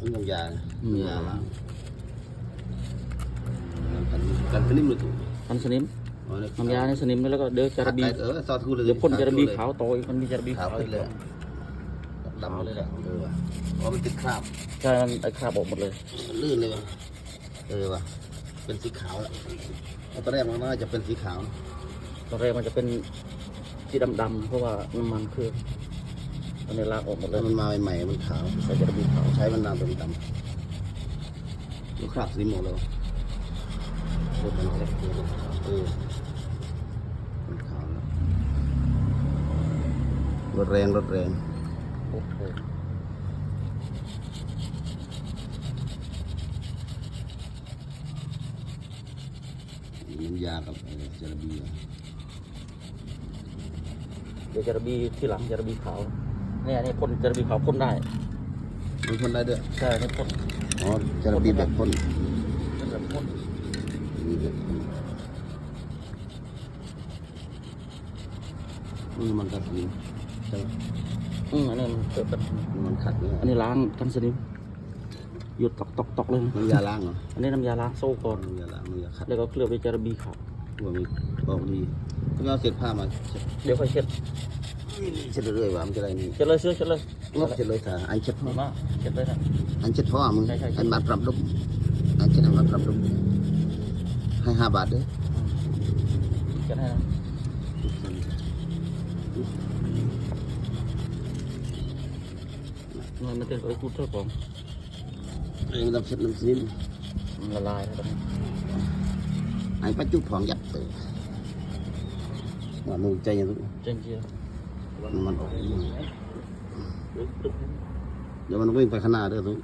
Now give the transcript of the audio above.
มันต้องยาอืมยาล้างกันกันสนิมเลยถูกกันสนิมอ๋อเนี่ยน้ำยาในสนิมแล้วก็เดือจาระบีเออซอสทูเลยเดี๋ยวพ่นจาระบีขาวโตอีกมันมีจาระบีขาวขาวขึ้นเลยดำเลยแหละเออว่ะเพราะมันติดคราบใช่มันไอ้คราบออกหมดเลยลื่นเลยว่ะเออว่ะเป็นสีขาวแล้วเอาตอนแรกมันน่าจะเป็นสีขาวนะตอนแรกมันจะเป็นสีดำๆเพราะว่าน้ำมันเครื่อง อันนี้ลากออกหมดเลถ้ายมันมาใหม่ๆมันขาว ใส่จาระบีขาว ใช้มันนานเป็นดำลูกคราบสีหมดแล้วเออมันเล็กเออมันขาวแล้วรถแรงรถแรงโอ้โหน้ำยากับเอ่อจาระบีอะเดี๋ยวจาระบีที่หลังจาระบีขาว เนี่ยนี่พ่นจาระบีขาวพ่นได้มันพ่นได้ด้วยใช่นี่พ่นอ๋อจาระบีแบบพ่นเป็นแบบพ่นมีแบบพ่นอืมมันกัดสนิมใช่ไหมอืมอันนี้มันเกิดแบบมันขัดเนี่ยอันนี้ล้างกันสนิมหยุดตอกตอกตอกเลยนะน้ำยาล้างเหรออันนี้น้ำยาล้างโซ่ก่อนน้ำยาล้างน้ำยาขัดแล้วก็เคลือบด้วยจาระบีขาวตัวมีบอกดี ต้องเอาเศษผ้ามาเช็ดเดี๋ยวค่อยเช็ดเช็ดเรื่อยๆว่ามันจะได้นี่เช็ดเลยเสื้อเช็ดเลยงบเช็ดเลยค่ะอันเช็ดพ่อมาเช็ดเลยนะอันเช็ดพ่อมึงใช่ใช่ใช่อันมาปรับลุกอันเช็ดอันมาปรับลุกให้ห้าบาทเด้อเช็ดให้นะมันมันเป็นไอ้กูเท่าของเออมันต้องเช็ดน้ำซิมมันละลายแล้วตอนนี้ไอ้ปัจจุบันยัดเต อว่ามึงใจอยังนี้เจนเจียมันออกตึ๊บตึ๊บเดี๋ยวมันวิ่งไปข้างหน้าเด้อทุก